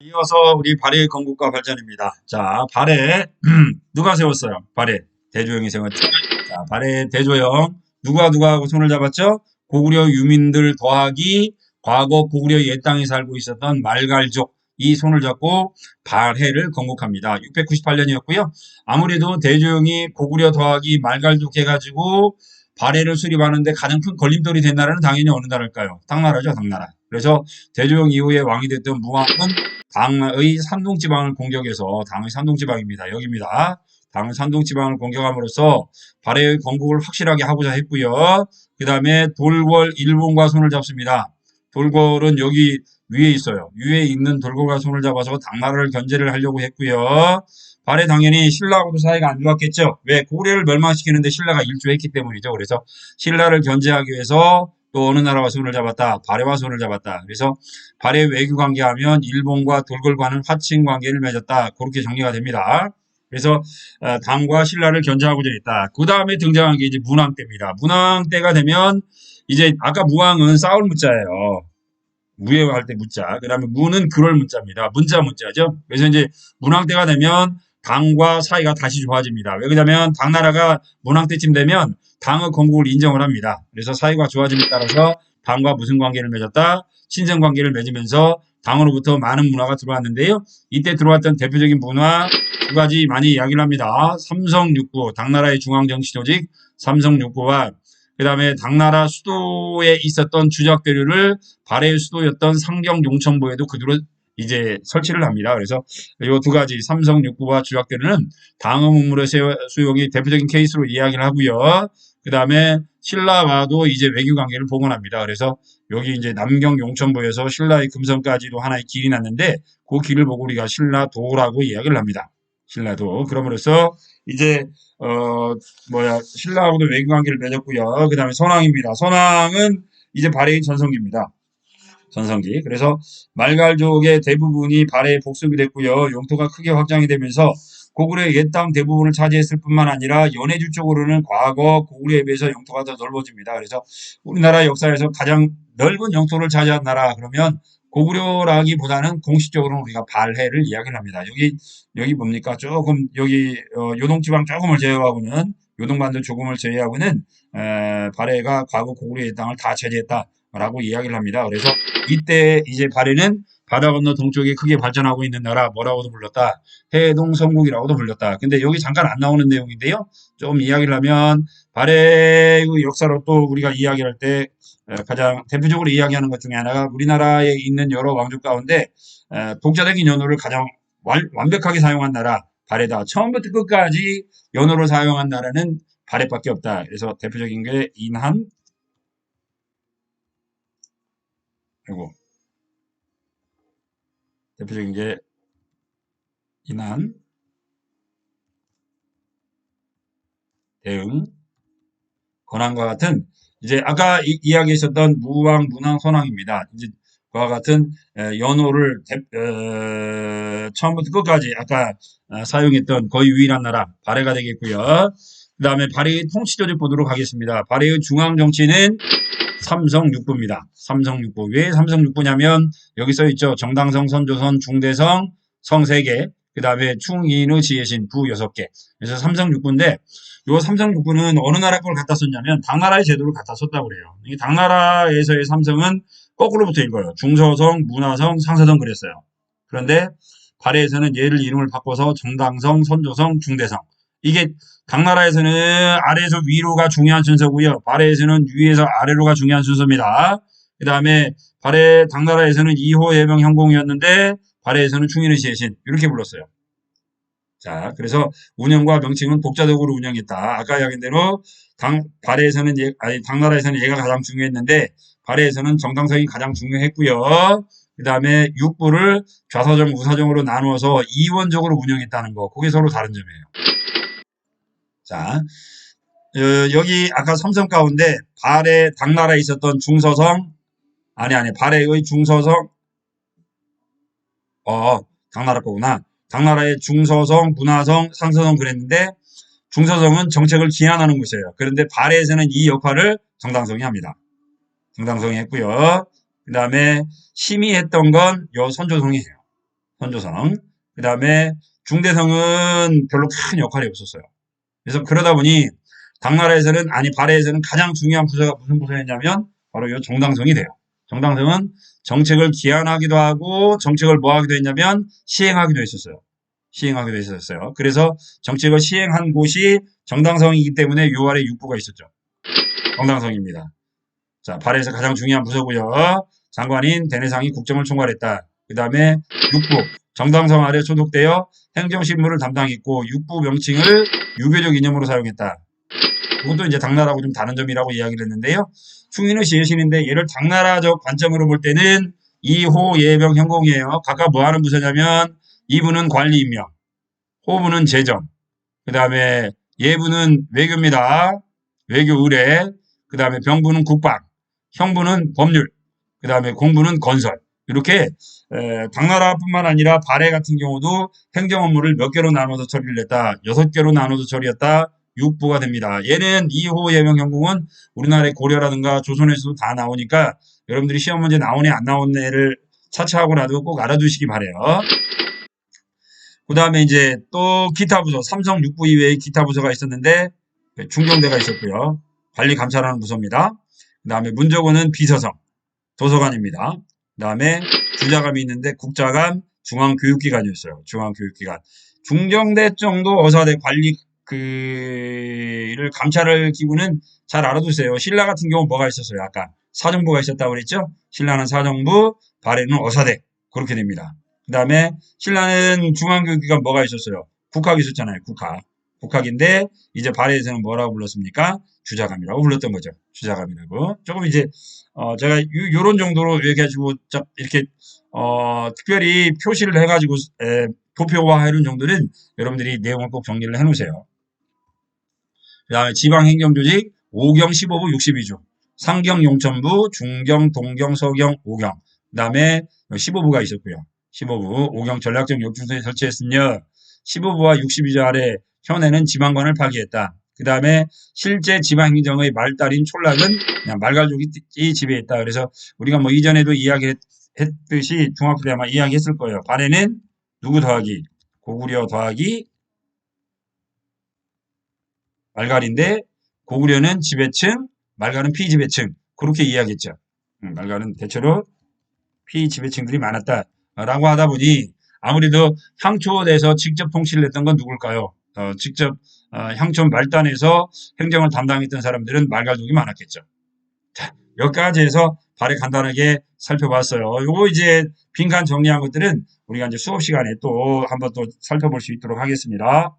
이어서 우리 발해 건국과 발전입니다. 자, 발해 누가 세웠어요? 발해 대조영이 세웠죠. 자, 발해 대조영 누가 누가 하고 손을 잡았죠? 고구려 유민들 더하기 과거 고구려 옛 땅에 살고 있었던 말갈족 이 손을 잡고 발해를 건국합니다. 698년이었고요. 아무래도 대조영이 고구려 더하기 말갈족 해가지고 발해를 수립하는데 가장 큰 걸림돌이 된 나라는 당연히 어느 나라일까요? 당나라죠, 당나라. 그래서 대조영 이후에 왕이 됐던 무왕은 당의 산동지방을 공격해서 당의 산동지방입니다. 여기입니다. 당의 산동지방을 공격함으로써 발해의 건국을 확실하게 하고자 했고요. 그 다음에 돌궐 일본과 손을 잡습니다. 돌궐은 여기 위에 있어요. 위에 있는 돌궐과 손을 잡아서 당나라를 견제를 하려고 했고요. 발해 당연히 신라하고도 사이가 안 좋았겠죠. 왜 고구려를 멸망시키는데 신라가 일조했기 때문이죠. 그래서 신라를 견제하기 위해서 또 어느 나라와 손을 잡았다. 발해와 손을 잡았다. 그래서 발해 외교 관계하면 일본과 돌궐과는 화친 관계를 맺었다. 그렇게 정리가 됩니다. 그래서 어, 당과 신라를 견제하고자 했다. 그 다음에 등장한 게 이제 문왕 때입니다. 문왕 때가 되면 이제 아까 무왕은 싸울 문자예요. 무예할 때 문자. 그 다음에 무는 그럴 문자입니다. 문자 문자죠. 그래서 이제 문왕 때가 되면 당과 사이가 다시 좋아집니다. 왜 그러냐면 당나라가 문왕 때쯤 되면 당의 건국을 인정을 합니다. 그래서 사이가 좋아짐에 따라서 당과 무슨 관계를 맺었다? 친정 관계를 맺으면서 당으로부터 많은 문화가 들어왔는데요. 이때 들어왔던 대표적인 문화 두 가지 많이 이야기를 합니다. 삼성육구, 당나라의 중앙정치조직 삼성육구와 그 다음에 당나라 수도에 있었던 주작대류를 발해의 수도였던 상경 용천부에도 그대로 이제 설치를 합니다. 그래서 이 두 가지 삼성 육구와 주작대류는 당의 문물의 수용이 대표적인 케이스로 이야기를 하고요. 그 다음에 신라와도 이제 외교 관계를 복원합니다. 그래서 여기 이제 남경 용천부에서 신라의 금성까지도 하나의 길이 났는데 그 길을 보고 우리가 신라도라고 이야기를 합니다. 신라도. 그럼으로써 이제 어 뭐야 신라하고도 외교 관계를 맺었고요. 그 다음에 선왕입니다. 선왕은 이제 발해의 전성기입니다. 전성기. 그래서 말갈족의 대부분이 발해에 복속이 됐고요. 영토가 크게 확장이 되면서 고구려의 옛 땅 대부분을 차지했을 뿐만 아니라 연해주 쪽으로는 과거 고구려에 비해서 영토가 더 넓어집니다. 그래서 우리나라 역사에서 가장 넓은 영토를 차지한 나라 그러면 고구려라기보다는 공식적으로는 우리가 발해를 이야기를 합니다. 여기 여기 뭡니까? 조금 여기 어, 요동지방 조금을 제외하고는 요동반도 조금을 제외하고는 에, 발해가 과거 고구려의 땅을 다 차지했다 라고 이야기를 합니다. 그래서 이때 이제 발해는 바다 건너 동쪽에 크게 발전하고 있는 나라 뭐라고도 불렀다. 해동 성국이라고도 불렸다. 근데 여기 잠깐 안 나오는 내용인데요. 좀 이야기를 하면 발해의 역사로 또 우리가 이야기할 때 가장 대표적으로 이야기하는 것 중에 하나가 우리나라에 있는 여러 왕족 가운데 독자적인 연호를 가장 완벽하게 사용한 나라 발해다. 처음부터 끝까지 연호를 사용한 나라는 발해밖에 없다. 그래서 대표적인 게 인한 그리고 대표적인 게 인한, 대응, 권한과 같은 이제 아까 이, 야기했었던 무왕, 문왕, 선왕입니다. 이제 그와 같은 연호를 대, 어, 처음부터 끝까지 아까 어, 사용했던 거의 유일한 나라 발해가 되겠고요. 그 다음에 발해의 통치조직 보도록 하겠습니다. 발해의 중앙 정치는 삼성육부입니다. 삼성육부. 왜 삼성육부냐면 여기 써 있죠. 정당성, 선조선, 중대성, 성 3개, 그 다음에 충인의 지혜신 부 6개. 그래서 삼성육부인데 요 삼성육부는 어느 나라 걸 갖다 썼냐면 당나라의 제도를 갖다 썼다고 그래요. 이 당나라에서의 삼성은 거꾸로 붙어 읽어요. 중서성, 문화성, 상서성 그랬어요. 그런데 발해에서는 얘를 이름을 바꿔서 정당성, 선조성, 중대성. 이게 당나라에서는 아래에서 위로가 중요한 순서고요. 발해에서는 위에서 아래로가 중요한 순서입니다. 그 다음에 발해 당나라에서는 2호 해병 형공이었는데 발해에서는 충인의 시신 이렇게 불렀어요. 자, 그래서 운영과 명칭은 독자적으로 운영했다. 아까 이야기한 대로 당, 발해에서는 예, 아니 당나라에서는 얘가 가장 중요했는데 발해에서는 정당성이 가장 중요했고요. 그 다음에 육부를 좌사정, 우사정으로 나누어서 이원적으로 운영했다는 거. 그게 서로 다른 점이에요. 자, 어, 여기 아까 삼성 가운데 발해 당나라에 있었던 중서성 아니 아니 발해의 중서성 어 당나라 거구나. 당나라의 중서성, 문화성, 상서성 그랬는데 중서성은 정책을 기한하는 곳이에요. 그런데 발해에서는 이 역할을 정당성이 합니다. 정당성이 했고요. 그 다음에 심의 했던 건 요 선조성이 해요. 선조성. 그 다음에 중대성은 별로 큰 역할이 없었어요. 그래서 그러다 보니 당나라에서는 아니 발해에서는 가장 중요한 부서가 무슨 부서였냐면 바로 이 정당성이 돼요. 정당성은 정책을 기한하기도 하고 정책을 뭐 하기도 했냐면 시행하기도 했었어요. 시행하기도 했었어요. 그래서 정책을 시행한 곳이 정당성이기 때문에 요 아래 육부가 있었죠. 정당성입니다. 자, 발해에서 가장 중요한 부서고요. 장관인 대내상이 국정을 총괄했다. 그 다음에 육부, 정당성 아래 소속되어 행정실무를 담당했고 육부 명칭을 유교적 이념으로 사용했다. 이것도 이제 당나라하고 좀 다른 점이라고 이야기를 했는데요. 충인은 시해신인데 얘를 당나라적 관점으로 볼 때는 이호 예병 현공이에요. 각각 뭐 하는 부서냐면 이부는 관리 임명, 호부는 재정, 그 다음에 예부는 외교입니다. 외교 의뢰, 그 다음에 병부는 국방, 형부는 법률, 그 다음에 공부는 건설. 이렇게 에, 당나라뿐만 아니라 발해 같은 경우도 행정 업무를 몇 개로 나눠서 처리를 했다. 여섯 개로 나눠서 처리했다. 육부가 됩니다. 얘는 2호 예명 형국은 우리나라의 고려라든가 조선에서도 다 나오니까 여러분들이 시험 문제 나오네 안 나오네를 차차하고라도 꼭 알아두시기 바래요. 그 다음에 이제 또 기타 부서, 삼성 육부 이외에 기타 부서가 있었는데 중경대가 있었고요. 관리 감찰하는 부서입니다. 그 다음에 문정원은 비서성, 도서관입니다. 그 다음에 주자감이 있는데 국자감 중앙교육기관이었어요. 중앙교육기관. 중정대 정도 어사대 관리 그를 감찰할 기구는 잘 알아두세요. 신라 같은 경우 뭐가 있었어요? 아까 사정부가 있었다고 그랬죠? 신라는 사정부, 발해는 어사대 그렇게 됩니다. 그 다음에 신라는 중앙교육기관 뭐가 있었어요? 국학이 있었잖아요. 국학. 국학인데 이제 발해에서는 뭐라고 불렀습니까? 주자감이라고 불렀던 거죠. 주자감이라고. 조금 이제 어 제가 요, 런 정도로 얘기해가지고 이렇게 어 특별히 표시를 해가지고 에, 도표화 이런 정도는 여러분들이 내용을 꼭 정리를 해 놓으세요. 그 다음에 지방행정조직 5경 15부 62조 상경 용천부 중경 동경 서경 5경 그 다음에 15부가 있었고요. 15부 5경 전략적 역주소에 설치했으며 15부와 62조 아래 현에는 지방관을 파기했다. 그 다음에 실제 지방행정의 말달인 촌락은 그냥 말갈족이 지배했다. 그래서 우리가 뭐 이전에도 이야기했듯이 중학교 때 아마 이야기했을 거예요. 발에는 누구 더하기 고구려 더하기 말갈인데 고구려는 지배층, 말갈은 피지배층 그렇게 이야기했죠. 음, 말갈은 대체로 피지배층들이 많았다라고 하다 보니 아무래도 향초에서 직접 통치를 했던 건 누굴까요? 어, 직접 어, 향촌 말단에서 행정을 담당했던 사람들은 말갈족이 많았겠죠. 자, 여기까지 해서 발에 간단하게 살펴봤어요. 요거 이제 빈칸 정리한 것들은 우리가 이제 수업 시간에 또 한번 또 살펴볼 수 있도록 하겠습니다.